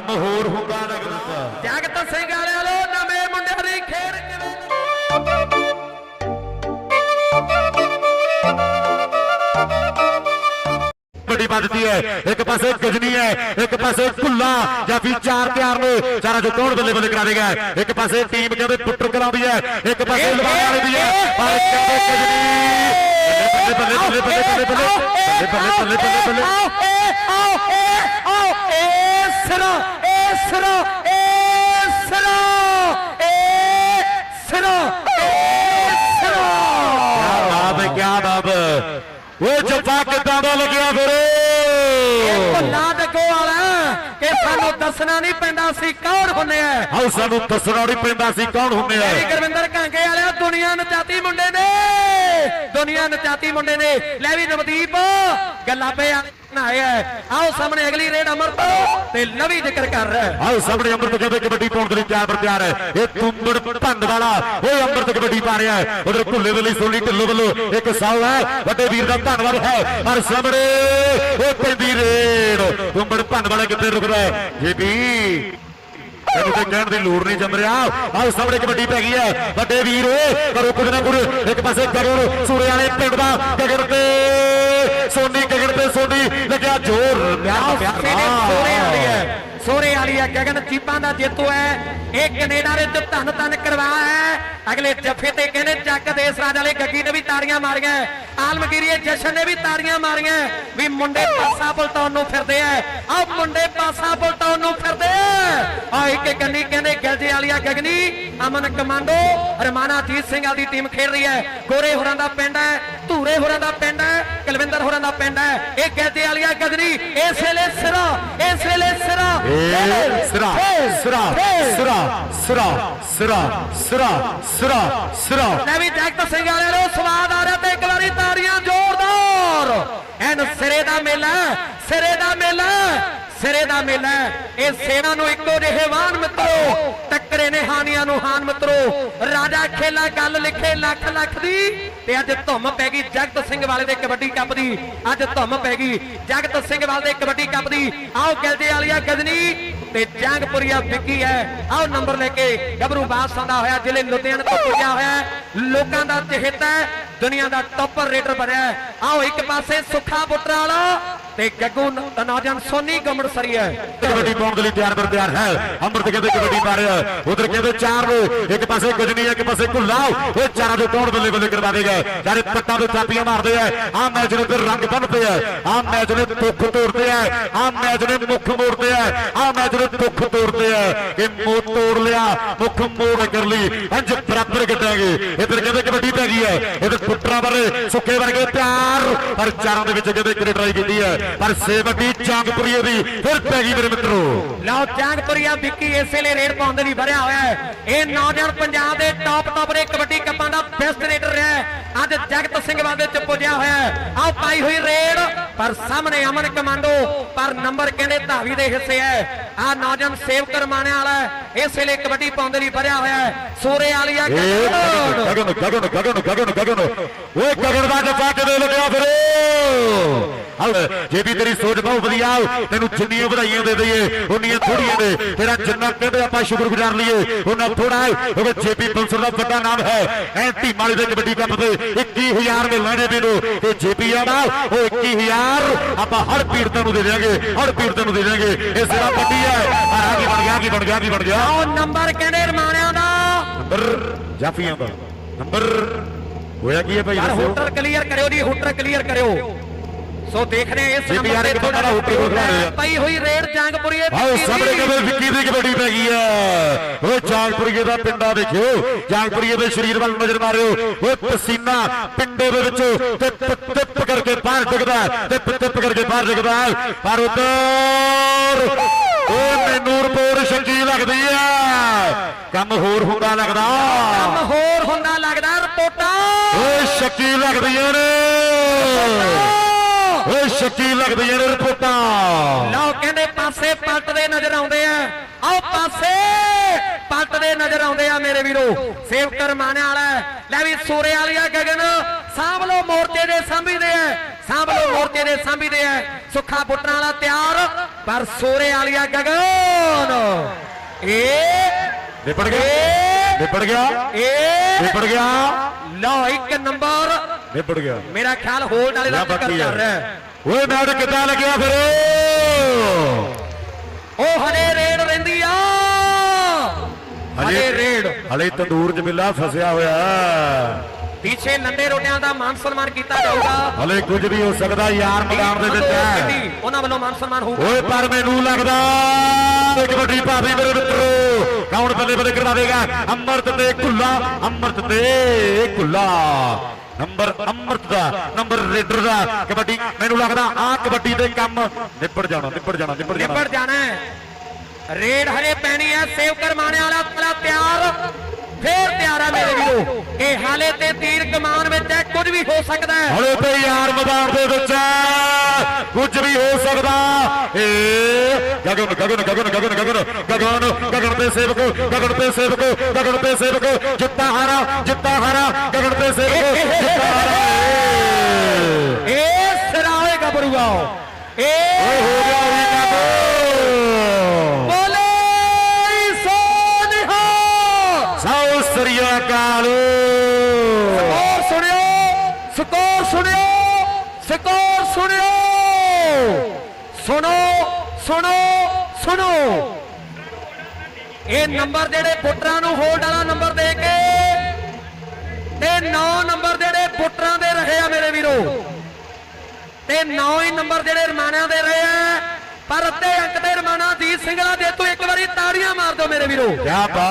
ਕੰਮ ਹੋਰ ਹੁੰਦਾ ਲੱਗਦਾ ਜਗਤ ਸਿੰਘ ਵਾਲਿਆਂ ਲੋ ਨਵੇਂ ਮੁੰਡਿਆਂ ਦੀ ਖੇਡ ਕਿਵੇਂ ਬੜੀ ਵੱਜਦੀ ਹੈ ਇੱਕ ਪਾਸੇ ਗਜਨੀ ਹੈ ਇੱਕ ਪਾਸੇ ਭੁੱਲਾ ਜਾਂ ਵੀ ਚਾਰ ਤਿਆਰ ਨੇ ਚਾਰਾਂ ਚੋਂ ਕੌਣ ਬੱਲੇ ਬੱਲੇ ਕਰਾ ਦੇਗਾ ਇੱਕ ਪਾਸੇ ਟੀਮ ਕਹਿੰਦੇ ਪੁੱਟਰ ਕਰਾਉਂਦੀ ਹੈ ਇੱਕ ਪਾਸੇ ਲਵਾਰ ਵਾਲੀ ਦੀ ਹੈ ਪਰ ਕਹਿੰਦੇ ਗਜਨੀ ਬੱਲੇ ਬੱਲੇ ਬੱਲੇ ਬੱਲੇ ਬੱਲੇ ਬੱਲੇ ਬੱਲੇ ਬੱਲੇ ਬੱਲੇ ਬੱਲੇ ਸਿਰਾ ਏ ਸਿਰਾ ਏ ਸਿਰਾ ਏ ਸਿਰਾ ਹੈ ਕਿਆ ਬਾਤ ਹੈ। ਉਹ ਜੱਫਾ ਕਿੱਦਾਂ ਦਾ ਲੱਗਿਆ ਫਿਰ। ਭੁੱਲਾ ਡੱਗੋ ਵਾਲਾ ਕਿ ਸਾਨੂੰ ਦੱਸਣਾ ਨਹੀਂ ਪੈਂਦਾ ਸੀ ਕੌਣ ਹੁੰਨੇ ਆ। ਆਓ ਸਾਨੂੰ ਦੱਸਣਾ ਨਹੀਂ ਪੈਂਦਾ ਸੀ ਕੌਣ ਹੁੰਦੇ ਆ। ਮੇਰੀ ਗੁਰਵਿੰਦਰ ਕਾਂਗੇ ਵਾਲਿਆ ਦੁਨੀਆ ਨਚਾਤੀ ਮੁੰਡੇ ਨੇ। ਦੁਨੀਆ ਨਚਾਤੀ ਮੁੰਡੇ ਨੇ। ਲੈ ਵੀ ਨਵਦੀਪ ਗੱਲਾਂ ਪੇ ਬਣਾਏ ਆ ਆਓ ਸਾਹਮਣੇ ਅਗਲੀ ਰੇਡ ਅਮਰਤ ਤੇ ਲਵੀ ਜ਼ਿਕਰ ਕਰ ਰਿਹਾ ਹੈ। ਆਓ ਸਾਹਮਣੇ ਅੰਮ੍ਰਿਤ ਕਹਿੰਦੇ ਕਬੱਡੀ ਪਾਉਣ ਦੇ ਲਈ ਤਿਆਰ ਬਰ ਤਿਆਰ ਹੈ ਇਹ ਤੁੰਬੜ ਭੰਨ ਵਾਲਾ ਉਹ ਅੰਮ੍ਰਿਤ ਕਬੱਡੀ ਪਾ ਰਿਹਾ ਹੈ ਉਧਰ ਭੁੱਲੇ ਦੇ ਲਈ ਸੋਲੀ ਢਿੱਲੋਂ ਵੱਲੋਂ ਇੱਕ ਸਾਲ ਹੈ ਵੱਡੇ ਵੀਰ ਦਾ ਧੰਨਵਾਦ ਹੈ ਪਰ ਸਾਹਮਣੇ ਉਹ ਪੈਂਦੀ ਰੇਡ ਤੁੰਬੜ ਭੰਨ ਵਾਲਾ ਕਿੱਥੇ ਰੁਕਦਾ ਹੈ ਜੇਬੀ ਇਹਨੂੰ ਤੇ ਕਹਿਣ ਦੀ ਲੋੜ ਨਹੀਂ ਜੰਮ ਰਿਹਾ। ਆਹ ਸਾਹਮਣੇ ਕਬੱਡੀ ਪੈ ਗਈ ਹੈ। ਵੱਡੇ ਵੀਰ ਕਰੋ ਕੁਝ ਨਾ ਕੁਝ ਇੱਕ ਪਾਸੇ ਗਗਨ ਸੂਰੇ ਵਾਲੇ ਪਿੰਡ ਦਾ ਗਗਨ ਤੇ ਸੋਨੀ ਗਗਨ ਤੇ ਸੋਨੀ ਲੱਗਿਆ ਜ਼ੋਰ ਪਿਆਰ ਪਿਆਰ ਸੋਰੇ ਵਾਲੀ ਹੈ ਸੋਰੇ ਵਾਲੀ ਹੈ ਗਗਨ ਚੀਪਾਂ ਦਾ ਜੇਤੂ ਹੈ। ਇਹ ਕੈਨੇਡਾ ਦੇ ਵਿੱਚ ਧੰਨ ਧੰਨ ਕਰਵਾ ਹੈ। ਅਗਲੇ ਜੱਫੇ ਤੇ ਕਹਿੰਦੇ ਚੱਕ ਦੇਸ ਰਾਜ ਵਾਲੇ ਗੱਗੀ ਨੇ ਵੀ ਤਾੜੀਆਂ ਮਾਰੀਆਂ। ਆਲਮਗੀਰੀਏ ਜਸ਼ਨ ਨੇ ਵੀ ਤਾੜੀਆਂ ਮਾਰੀਆਂ। ਵੀ ਮੁੰਡੇ ਪਾਸਾ ਪਲਟਾਉਣ ਨੂੰ ਫਿਰਦੇ ਆ। ਆ ਮੁੰਡੇ ਪਾਸਾ ਪਲਟਾਉਣ ਨੂੰ ਫਿਰਦੇ ਆ। ਆ ਇੱਕ ਕੰਨੀ ਕਹਿੰਦੇ ਵਾਲੀਆ ਗਗਨੀ ਅਮਨ ਕਮਾਂਡੋ ਰਮਾਨਾ ਜੀਤ ਸਿੰਘ ਵਾਲੀ ਟੀਮ ਖੇਡ ਰਹੀ ਹੈ। ਗੋਰੇ ਹੋਰਾਂ ਦਾ ਪਿੰਡ ਹੈ ਧੂਰੇ ਹੋਰਾਂ ਦਾ ਪਿੰਡ ਹੈ ਕੁਲਵਿੰਦਰ ਹੋਰਾਂ ਦਾ ਪਿੰਡ ਹੈ। ਇਹ ਗਲਜੇ ਵਾਲੀਆ ਗਗਨੀ ਇਸ ਵੇਲੇ ਸਿਰਾ ਇਸ ਵੇਲੇ ਸਿਰਾ। ਸਿਰਾ ਸਿਰਾ ਸਿਰਾ ਸਿਰਾ ਸਿਰਾ ਸਿਰਾ ਸਿਰਾ ਸਿਰਾ। ਲੈ ਵੀ ਜਗਤ ਸਿੰਘ ਵਾਲਿਆਂ ਨੂੰ ਸਵਾਦ ਆ ਰਿਹਾ ਤੇ ਇੱਕ ਵਾਰੀ ਤਾੜੀਆਂ ਜ਼ੋਰਦਾਰ। ਐਨ ਸਿਰੇ ਦਾ ਮੇਲਾ ਸਿਰੇ ਦਾ ਮੇਲਾ ਸਿਰੇ ਦਾ ਮੇਲਾ ਇਹ ਸੇਣਾ ਨੂੰ ਇੱਕੋ ਜਿਹੇ ਵਾਹਨ ਮਿੱਤਰੋ, ਟੱਕਰੇ ਨੇ ਹਾਨੀਆਂ ਨੂੰ ਹਾਨ ਮਿੱਤਰੋ। ਰਾਜਾ ਖੇਲਾ ਗੱਲ ਲਿਖੇ ਲੱਖ ਲੱਖ ਦੀ ਤੇ ਅੱਜ ਧੁੰਮ ਪੈ ਗਈ ਜਗਤ ਸਿੰਘ ਵਾਲੇ ਦੇ ਕਬੱਡੀ ਕੱਪ ਦੀ। ਅੱਜ ਧੁੰਮ ਪੈ ਗਈ ਜਗਤ ਸਿੰਘ ਵਾਲੇ ਦੇ ਕਬੱਡੀ ਕੱਪ ਦੀ। ਆਓ ਗਿਲਦੇ ਵਾਲੀਆ ਗਜਨੀ ਤੇ ਜੰਗਪੁਰੀਆ ਵਿੱਕੀ ਹੈ। ਆਓ ਨੰਬਰ ਲੈ ਕੇ ਗੱਭਰੂ ਬਾਸ ਸੰਦਾ ਹੋਇਆ, ਜ਼ਿਲ੍ਹੇ ਲੁਧਿਆਣਾ ਤੋਂ ਪੁੱਜਿਆ ਹੋਇਆ ਲੋਕਾਂ ਦਾ ਚਹੇਤਾ ਹੈ, ਦੁਨੀਆ ਦਾ ਟੌਪਰ ਰੇਡਰ ਬਣਿਆ ਆਓ ਇੱਕ ਪਾਸੇ ਸੁੱਖਾ ਬੁੱਟਰ ਵਾਲਾ ਤੇ ਗੱਗੂ ਨ- ਨੌਜਵਾਨ ਸੋਨੀ ਗਮੜਸਰੀ ਹੈ। ਕਬੱਡੀ ਪਾਉਣ ਦੇ ਲਈ ਤਿਆਰ ਬਰ ਤਿਆਰ ਹੈ। ਅੰਮ੍ਰਿਤ ਕਹਿੰਦੇ ਕਬੱਡੀ ਪਾ ਰਿਹਾ ਉਧਰ ਕਹਿੰਦੇ ਚਾਰ ਨੇ, ਇੱਕ ਪਾਸੇ ਗਜਨੀ ਇੱਕ ਪਾਸੇ ਕੁੱਲਾ। ਉਹ ਚਾਰਾਂ ਦੇ ਕੌਣ ਬੱਲੇ ਬੱਲੇ ਕਰਵਾ ਦੇਗਾ। ਚਾਰੇ ਪੱਟਾਂ ਦੇ ਚਾਪੀਆਂ ਮਾਰਦੇ ਆ। ਆ ਮੈਚ ਦੇ ਤੇ ਰੰਗ ਬੰਨਦੇ ਆ। ਆ ਮੈਚ ਨੇ ਦੁੱਖ ਤੋੜਦੇ ਆ। ਆ ਮੈਚ ਨੇ ਮੁੱਖ ਮੋੜਦੇ ਆ। ਆ ਮੈਚ ਨੇ ਭੁੱਖ ਤੋੜਦੇ ਆ। ਕਿ ਮੋ ਤੋੜ ਲਿਆ। ਮੁੱਖ ਮੋੜ ਕਰ ਲਈ। ਇੰਜ ਬਰਾਬਰ ਕੱਟਾਂਗੇ ਇਧਰ ਕਹਿੰਦੇ ਕਬੱਡੀ ਪੈ ਗਈ ਹੈ। ਇਧਰ ਪੁੱਟਰਾਂ ਬਾਰੇ ਸੁੱਕੇ ਵਰਗੇ ਪਿਆਰ। ਪਰ ਚਾਰਾਂ ਦੇ ਵਿੱਚ ਕਹਿੰਦੇ ਇੱਕ ਟਰਾਈ ਕੀਤੀ ਹੈ। ਪਰ ਸੇ ਵੱਡੀ ਦੀ, ਫਿਰ ਪੈ ਗਈ ਮੇਰੇ ਮਿੱਤਰੋ। ਲਓ ਜੰਗਪੁਰੀਆ ਵਿੱਕੀ ਇਸੇ ਲਈ ਰੇਡ ਪਾਉਣ ਲਈ ਭਰਿਆ ਹੋਇਆ ਹੈ। ਇਹ ਨੌਜਵਾਨ ਪੰਜਾਬ ਦੇ ਟੌਪ ਟੌਪ ਦੇ ਕਬੱਡੀ ਕੱਪਾਂ ਦਾ ਬੈਸਟ ਰੇਡਰ ਰਿਹਾ ਹੈ। ਅੱਜ ਜਗਤ ਸਿੰਘ ਵਾਦੇ ਚ ਪੁੱਜਿਆ ਹੋਇਆ ਹੈ। ਆਓ ਪਾਈ ਹੋਈ ਰੇਡ, ਪਰ ਸਾਹਮਣੇ ਅਮਨ ਕਮਾਂਡੋ, ਪਰ ਨੰਬਰ ਕਹਿੰਦੇ ਧਾਵੀ ਦੇ ਹਿੱਸੇ ਹੈ। ਆ ਨੌਜਵਾਨ ਸੇਵ ਕਰਮਾਣੇ ਵਾਲਾ ਇਸ ਵੇਲੇ ਕਬੱਡੀ ਪਾਉਣ ਦੇ ਲਈ ਭਰਿਆ ਹੋਇਆ ਹੈ। ਸੂਰੇ ਵਾਲੀਆ ਗਗਨ। ਗਗਨ ਗਗਨ ਗਗਨ ਗਗਨ ਓਏ ਗਗਨ ਦਾ ਜੱਫਾ ਕਿਵੇਂ ਲੱਗਿਆ ਫਿਰ। ਆਹ ਜੇ ਵੀ ਤੇਰੀ ਸੋਚ ਬਹੁਤ ਵਧੀਆ ਤੈਨੂੰ ਜਿੰਨੀਆਂ ਵਧਾਈਆਂ ਦੇ ਦਈਏ ਉਨੀਆਂ ਥੋੜੀਆਂ ਨੇ। ਤੇਰਾ ਜਿੰਨਾ ਕਹਿੰਦੇ ਆਪਾਂ ਸ਼ੁਕਰਗੁਜ਼ਾਰ ਲਈਏ ਉਹਨਾਂ ਥੋੜਾ ਹੈ। ਕਿਉਂਕਿ ਜੇਪੀ ਬੰਸਰ ਦਾ ਵੱਡਾ ਨਾਮ ਹੈ। ਐ ਟੀਮ ਵਾਲੇ ਦੇ ਕਬੱਡੀ ਕੱਪ ਦੇ 21000 ਦੇ ਲੈਣੇ ਦੇ ਨੂੰ ਤੇ ਜੇਪੀ ਆਣਾ ਉਹ 21000 ਆਪਾਂ ਹਰ ਪੀੜਤਾਂ ਨੂੰ ਦੇ ਦੇਵਾਂਗੇ ਹਰ ਪੀੜਤਾਂ ਨੂੰ ਦੇ ਦੇਵਾਂਗੇ ਇਹ ਸਿਰਾ ਵੱਡੀ ਆ ਕੀ ਬਣ ਗਿਆ ਕੀ ਬਣ ਗਿਆ ਕੀ ਬਣ ਗਿਆ ਆਓ ਨੰਬਰ ਕਹਿੰਦੇ ਰਮਾਣਿਆਂ ਦਾ ਨੰਬਰ ਜਾਫੀਆਂ ਦਾ ਨੰਬਰ ਹੋਇਆ ਕੀ ਹੈ ਭਾਈ ਯਾਰ ਦੱਸਿਓ ਹੋਟਲ ਕਲੀਅਰ ਕਰਿਓ ਜੀ ਹੋਟਲ ਕਲੀਅਰ ਕਰਿਓ ਸੋ ਦੇਖ ਰਹੇ ਹਾਂ ਇਸ ਜੀ ਨੰਬਰ ਯਾਰ ਤੇ ਇੱਕ ਬੰਦਾ ਹੋਟਲ ਕੋਲ ਖੜਾ ਹੋਇਆ। ਪਈ ਹੋਈ ਰੇਡ ਜੰਗਪੁਰੀਏ ਆਓ ਵਿੱਕੀ ਸਾਹਮਣੇ ਦੀ। ਕਹਿੰਦੇ ਵਿੱਕੀ ਦੀ ਕਬੱਡੀ ਪੈ ਗਈ ਹੈ ਓਏ ਜਾਗਪੁਰੀਏ ਦਾ ਪਿੰਡਾ ਦੇਖਿਓ ਜਾਗਪੁਰੀਏ ਦੇ ਸਰੀਰ ਵੱਲ ਨਜ਼ਰ ਮਾਰਿਓ ਓਏ ਪਸੀਨਾ ਪਿੰਡੇ ਦੇ ਵਿੱਚੋਂ ਟਿਪ ਟਿਪ ਕਰਕੇ ਬਾਹਰ ਡਿੱਗਦਾ ਹੈ, ਟਿਪ ਟਿਪ ਕਰਕੇ ਬਾਹਰ ਡਿੱਗਦਾ ਹੈ। ਪਰ ਉਧਰ ਓਏ ਮੈਨੂੰ ਰਿਪੋਰਟ ਸ਼ੱਕੀ ਲੱਗਦੀ ਹੈ ਕੰਮ ਹੋਰ ਹੁੰਦਾ ਲੱਗਦਾ। ਕੰਮ ਹੋਰ ਹੁੰਦਾ ਲੱਗਦਾ ਰਿਪੋਰਟਾਂ। ਓਏ ਸ਼ੱਕੀ ਲੱਗਦੀਆਂ ਨੇ ਓਏ ਸ਼ੱਕੀ ਲੱਗਦੀਆਂ ਨੇ ਰਿਪੋਰਟਾਂ। ਲਓ ਕਹਿੰਦੇ ਪਾਸੇ ਪਲਟਦੇ ਨਜ਼ਰ ਆਉਂਦੇ ਆ। ਆਓ ਪਾਸੇ ਪਲਟਦੇ ਨਜ਼ਰ ਆਉਂਦੇ ਆ ਮੇਰੇ ਵੀਰੋ। ਸੇਵ ਕਰਮਾਣੇ ਵਾਲਾ। ਲੈ ਵੀ ਸੂਰੇ ਵਾਲਿਆ ਗਗਨ ਲਓ ਮੋਰਚੇ ਦੇ ਸਾਂਭੀਦੇ ਆ। ਸਾਂਭ ਲਓ ਮੋਰਚੇ ਦੇ ਸਾਂਭੀਦੇ ਆ ਸੁੱਖਾ ਪੁੱਟਣ ਵਾਲਾ ਤਿਆਰ ਪਰ ਸੂਰੇ ਵਾਲਿਆ ਗਗਨ। ਇਹ ਨਿਪੜ ਗਿਆ। ਨਿਪੜ ਗਿਆ। ਇਹ ਨਿਪੜ ਗਿਆ। ਲਓ ਇੱਕ ਨੰਬਰ। ਨਿਪੜ ਗਿਆ। ਮੇਰਾ ਖਿਆਲ ਹੋਲਡ ਵਾਲੇ ਦਾ ਲੈ ਕਰ ਰਿਹਾ ਓਏ ਮੈਚ ਕਿੱਦਾਂ ਲੱਗਿਆ ਫਿਰ? ਉਹ ਹਲੇ ਰੇਡ ਰਹਿੰਦੀ ਆ। ਹਲੇ ਰੇਡ। ਹਲੇ ਤੰਦੂਰ ਚ ਮਿੱਲਾ ਫਸਿਆ ਹੋਇਆ। ਪਿੱਛੇ ਨੰਡੇ ਰੋਟਿਆਂ ਦਾ ਮਾਨ ਸਨਮਾਨ ਕੀਤਾ ਜਾਊਗਾ। ਹਲੇ ਕੁਝ ਵੀ ਹੋ ਸਕਦਾ ਯਾਰ ਮੈਦਾਨ ਦੇ ਵਿੱਚ ਹੈ। ਉਹਨਾਂ ਵੱਲੋਂ ਮਾਨ ਸਨਮਾਨ ਹੋਊਗਾ। ਓਏ ਪਰ ਮੈਨੂੰ ਲੱਗਦਾ ਇੱਕ ਵੱਡੀ ਭਾਵੀ ਮੇਰੇ ਮਿੱਤਰੋ ਕੌਣ ਬੱਲੇ ਬੱਲੇ ਕਰਵਾਵੇਗਾ ਅਮਰਤ ਤੇ ਕੁੱਲਾ ਅਮਰਤ ਤੇ ਕੁੱਲਾ। ਨੰਬਰ ਅਮਰਤ ਦਾ ਨੰਬਰ ਰੇਡਰ ਦਾ ਕਬੱਡੀ ਮੈਨੂੰ ਲੱਗਦਾ ਆ ਕਬੱਡੀ ਦੇ ਕੰਮ ਨਿਪੜ ਜਾਣਾ ਨਿਪੜ ਜਾਣਾ ਨਿਪੜ ਜਾਣਾ। ਨਿਬੜ ਜਾਣਾ। ਰੇਡ ਹਲੇ ਪੈਣੀ ਹੈ ਸੇਵ ਕਰਮਾਣੇ ਵਾਲਾ ਤਿਆਰ। ਫੇਰ ਤਿਆਰ ਹੈ ਮੇਰੇ ਵੀਰੋ ਇਹ ਹਾਲੇ ਤੇ ਤੀਰ ਕਮਾਨ ਵਿੱਚ ਹੈ ਕੁਝ ਵੀ ਹੋ ਸਕਦਾ ਹੈ ਹਲੇ ਤੇ ਯਾਰ ਮੈਦਾਨ ਦੇ ਵਿੱਚ ਹੈ। ਕੁਝ ਵੀ ਹੋ ਸਕਦਾ ਏ ਗਗਨ ਗਗਨ ਗਗਨ ਗਗਨ ਗਗਨ ਗਗਨ ਗਗਨ ਤੇ ਸੇਵਕ ਗਗਨ ਤੇ ਸੇਵਕ ਗਗਨ ਤੇ ਸੇਵਕ ਜਿੱਤਾ ਹਾਰਾ ਜਿੱਤਾ ਹਾਰਾ ਗਗਨ ਤੇ ਸੇਵਕ ਜਿੱਤਾ ਹਾਰਾ ਏ। ਸਿਰਾਏ ਗੱਭਰੂਆ ਇਹ ਓਏ ਸਕੋਰ ਸੁਣਿਓ ਸਕੋਰ ਸੁਣਿਓ। ਸੁਣੋ ਸੁਣੋ ਸੁਣੋ। ਇਹ ਨੰਬਰ ਜਿਹੜੇ ਪੁੱਟਰਾਂ ਨੂੰ ਹੋਲਡ ਵਾਲਾ ਨੰਬਰ ਦੇ ਕੇ ਤੇ 9 ਨੰਬਰ ਜਿਹੜੇ ਪੁੱਟਰਾਂ ਦੇ ਰਹੇ ਆ ਮੇਰੇ ਵੀਰੋ। ਤੇ 9 ਹੀ ਨੰਬਰ ਜਿਹੜੇ ਰਮਾਣਿਆਂ ਦੇ ਰਹੇ ਆ, ਪਰ ਅੱਧੇ ਅੰਕ ਦੇ ਰਮਾਣਾ ਜੀਤ ਸਿੰਘ ਵਾਲਾ ਦੇ ਤੋਂ ਇੱਕ ਵਾਰੀ ਤਾੜੀਆਂ ਮਾਰ ਦਿਓ ਮੇਰੇ ਵੀਰੋ। ਕਿਆ